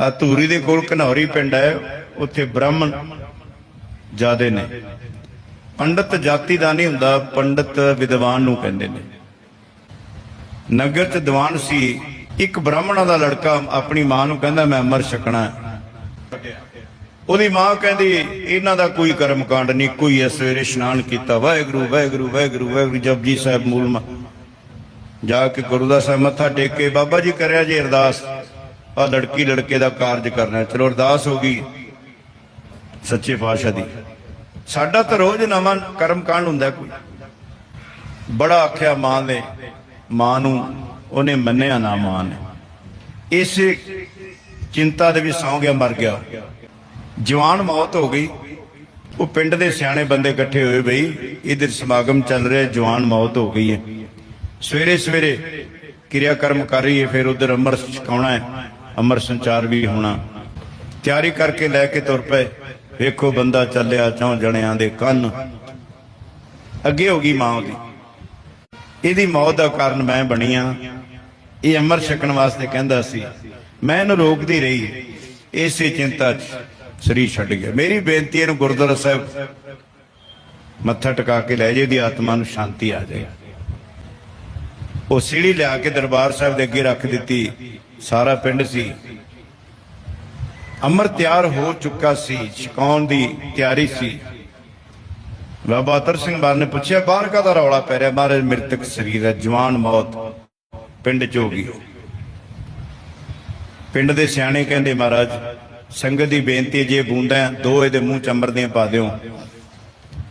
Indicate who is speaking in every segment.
Speaker 1: ਆ ਧੂਰੀ ਦੇ ਕੋਲ ਘਨੌਰੀ ਪਿੰਡ ਹੈ, ਉੱਥੇ ਬ੍ਰਾਹਮਣ ਜਿਆਦੇ ਨੇ। ਪੰਡਤ ਜਾਤੀ ਦਾ ਨਹੀਂ ਹੁੰਦਾ, ਪੰਡਤ ਵਿਦਵਾਨ ਨੂੰ ਕਹਿੰਦੇ ਨੇ। ਨਗਰ ਚ ਦੀਵਾਨ ਸੀ, ਇੱਕ ਬ੍ਰਾਹਮਣਾ ਦਾ ਲੜਕਾ ਆਪਣੀ ਮਾਂ ਨੂੰ ਕਹਿੰਦਾ, ਮੈਂ ਅਮਰ ਛਕਣਾ ਉਹਦੀ ਮਾਂ ਕਹਿੰਦੀ, ਇਹਨਾਂ ਦਾ ਕੋਈ ਕਰਮ ਕਾਂਡ ਨਹੀਂ, ਕੋਈ ਐ ਸਵੇਰੇ ਇਸ਼ਨਾਨ ਕੀਤਾ। ਵਾਹਿਗੁਰੂ ਵਾਹਿਗੁਰੂ ਵਾਹਿਗੁਰੂ ਵਾਹਿਗੁਰੂ ਜਪਜੀ ਸਾਹਿਬ ਮੂਲ ਮ- ਜਾ ਕੇ ਗੁਰੂ ਦਾ ਸਾਹਿਬ ਮੱਥਾ ਟੇਕ ਕੇ ਬਾਬਾ ਜੀ ਕਰਿਆ ਜੀ ਅਰਦਾਸ। ਆ ਲੜਕੀ ਲੜਕੇ ਦਾ ਕਾਰਜ ਕਰਨਾ ਚਲੋ ਅਰਦਾਸ ਹੋ ਗਈ ਸੱਚੇ ਪਾਤਸ਼ਾਹ ਦੀ। ਸਾਡਾ ਤਾਂ ਰੋਜ਼ ਨਵਾਂ ਕਰਮ ਕਾਂਡ ਹੁੰਦਾ ਕੋਈ। ਬੜਾ ਆਖਿਆ ਮਾਂ ਨੇ, ਮਾਂ ਨੂੰ, ਉਹਨੇ ਮੰਨਿਆ ਨਾ ਮਾਂ ਨੇ। ਇਸੇ ਚਿੰਤਾ ਦੇ ਵਿੱਚ ਸੌਂ ਗਿਆ, ਮਰ ਗਿਆ। ਜਵਾਨ ਮੌਤ ਹੋ ਗਈ। ਉਹ ਪਿੰਡ ਦੇ ਸਿਆਣੇ ਬੰਦੇ ਇਕੱਠੇ ਹੋਏ ਬਈ, ਇਧਰ ਸਮਾਗਮ ਚੱਲ ਰਿਹਾ, ਜਵਾਨ ਮੌਤ ਹੋ ਗਈ ਹੈ। ਸਵੇਰੇ ਸਵੇਰੇ ਕਿਰਿਆ ਕਰਮ ਕਰ ਰਹੀ ਹੈ, ਫਿਰ ਉਧਰ ਅੰਮ੍ਰਿਤ ਛਕਾਉਣਾ ਹੈ। ਅਮਰ ਸੰਚਾਰ ਵੀ ਹੋਣਾ। ਤਿਆਰੀ ਕਰਕੇ ਲੈ ਕੇ ਤੁਰ ਪਏ। ਵੇਖੋ ਬੰਦਾ ਚੱਲਿਆ ਚੌਂ ਜਣਿਆਂ ਦੇ ਕੰਨ। ਅੱਗੇ ਹੋ ਗਈ ਮਾਂ ਉਹਦੀ। ਇਹਦੀ ਮੌਤ ਦਾ ਕਾਰਨ ਮੈਂ ਬਣੀ ਆ ਇਹ ਅਮਰ ਛਕਣ ਵਾਸਤੇ ਕਹਿੰਦਾ ਸੀ, ਮੈਂ ਇਹਨੂੰ ਰੋਕਦੀ ਰਹੀ। ਇਸੇ ਚਿੰਤਾ 'ਚ ਸਰੀਰ ਛੱਡ ਗਿਆ। ਮੇਰੀ ਬੇਨਤੀ ਇਹਨੂੰ ਗੁਰਦੁਆਰਾ ਸਾਹਿਬ ਮੱਥਾ ਟਿਕਾ ਕੇ ਲੈ ਜੇ ਦੀ ਆਤਮਾ ਨੂੰ ਸ਼ਾਂਤੀ ਆ ਜਾਏ। ਉਹ ਸੀੜੀ ਲਿਆ ਕੇ ਦਰਬਾਰ ਸਾਹਿਬ ਦੇ ਅੱਗੇ ਰੱਖ ਦਿੱਤੀ। ਸਾਰਾ ਪਿੰਡ ਸੀ। ਅਮਰ ਤਿਆਰ ਹੋ ਚੁੱਕਾ ਸੀ, ਛਕਾਉਣ ਦੀ ਤਿਆਰੀ ਸੀ। ਬਾਬਾ ਅਤਰ ਸਿੰਘ ਬਾਰ ਨੇ ਪੁੱਛਿਆ, ਬਾਹਰ ਕਾਹਦਾ ਰੌਲਾ ਪੈ ਰਿਹਾ? ਮਹਾਰਾਜ, ਮ੍ਰਿਤਕ ਸਰੀਰ ਹੈ, ਜਵਾਨ ਮੌਤ। ਪਿੰਡ ਚ ਹੋ ਗਈ। ਪਿੰਡ ਦੇ ਸਿਆਣੇ ਕਹਿੰਦੇ, ਮਹਾਰਾਜ, ਸੰਗਤ ਦੀ ਬੇਨਤੀ ਜੇ ਬੂੰਦਾਂ ਦੋ ਇਹਦੇ ਮੂੰਹ ਚ ਅੰਮ੍ਰਿਤ ਦੀਆਂ ਪਾ ਦਿਓ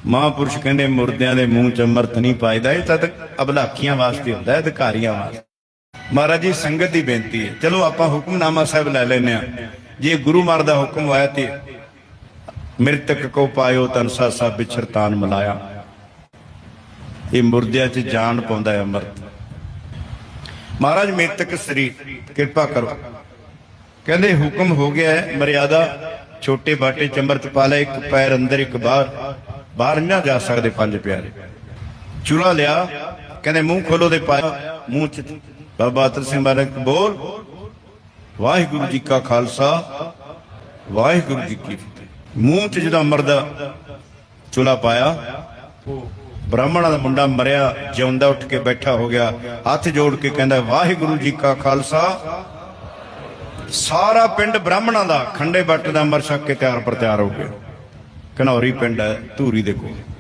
Speaker 1: ਮਹਾਂਪੁਰਸ਼ ਕਹਿੰਦੇ ਮੁਰਦਿਆਂ ਦੇ ਮੂੰਹ ਚ ਅੰਮ੍ਰਿਤ ਨਹੀਂ ਪਾਈਦਾ, ਇਹ ਤਾਂ ਅਬਲਾਖੀਆਂ ਵਾਸਤੇ ਹੁੰਦਾ ਹੈ ਅਧਿਕਾਰੀਆਂ ਵਾਸਤੇ। ਮਹਾਰਾਜ ਜੀ, ਸੰਗਤ ਦੀ ਬੇਨਤੀ ਹੈ। ਚਲੋ ਆਪਾਂ ਹੁਕਮਨਾਮਾ ਸਾਹਿਬ ਲੈ ਲੈਨੇ ਆ ਜੇ ਗੁਰੂ ਮਾਰ ਦਾ ਹੁਕਮ ਆਇਆ ਤੇ ਮ੍ਰਿਤਕ ਕੋ ਪਾਇਓ ਤਨਸਾ ਸਭ ਵਿਛਰਤਾਨ ਮਲਾਇਆ। ਇਹ ਮੁਰਦਿਆਂ 'ਚ ਜਾਨ ਪਾਉਂਦਾ ਹੈ ਅੰਮ੍ਰਿਤ ਮਹਾਰਾਜ, ਮ੍ਰਿਤਕ ਸਰੀਰ ਕਿਰਪਾ ਕਰੋ। ਕਹਿੰਦੇ ਹੁਕਮ ਹੋ ਗਿਆ ਹੈ, ਮਰਿਆਦਾ ਛੋਟੇ ਬਾਟੇ ਚ ਅੰਮ੍ਰਿਤ ਪਾ ਲੈ ਇੱਕ ਪੈਰ ਅੰਦਰ, ਇੱਕ ਬਾਹਰ। ਬਾਹਰ ਨਾ ਜਾ ਸਕਦੇ ਪੰਜ ਪਿਆਰੇ। ਚੁਲਾ ਲਿਆ, ਕਹਿੰਦੇ ਮੂੰਹ ਖੋਲੋ ਦੇ ਪਾਇਆ, ਮੂੰਹ ਚ ਬਾਬਾ ਅਤਰ ਸਿੰਘ ਬਾਰਕ ਬੋਲ। ਵਾਹਿਗੁਰੂ ਜੀ ਕਾ ਖਾਲਸਾ, ਵਾਹਿਗੁਰੂ ਜੀ ਕੀ ਫਤਿਹ। ਮੂੰਹ ਚ ਜਦੋਂ ਅੰਮ੍ਰਿਤ ਚੁਲਾ ਪਾਇਆ, ਬ੍ਰਾਹਮਣਾਂ ਦਾ ਮੁੰਡਾ ਮਰਿਆ, ਜਿਉਂਦਾ ਉੱਠ ਕੇ ਬੈਠਾ ਹੋ ਗਿਆ, ਹੱਥ ਜੋੜ ਕੇ ਕਹਿੰਦਾ, ਵਾਹਿਗੁਰੂ ਜੀ ਕਾ ਖਾਲਸਾ। ਸਾਰਾ ਪਿੰਡ ਬ੍ਰਾਹਮਣਾਂ ਦਾ ਖੰਡੇ ਬੱਟ ਦਾ ਅੰਮ੍ਰਿਤ ਛਕ ਕੇ ਤਿਆਰ ਪ੍ਰਤਿਆਰ ਹੋ ਗਿਆ। ਘਨੌਰੀ ਪਿੰਡ ਹੈ ਧੂਰੀ ਦੇ ਕੋਲ।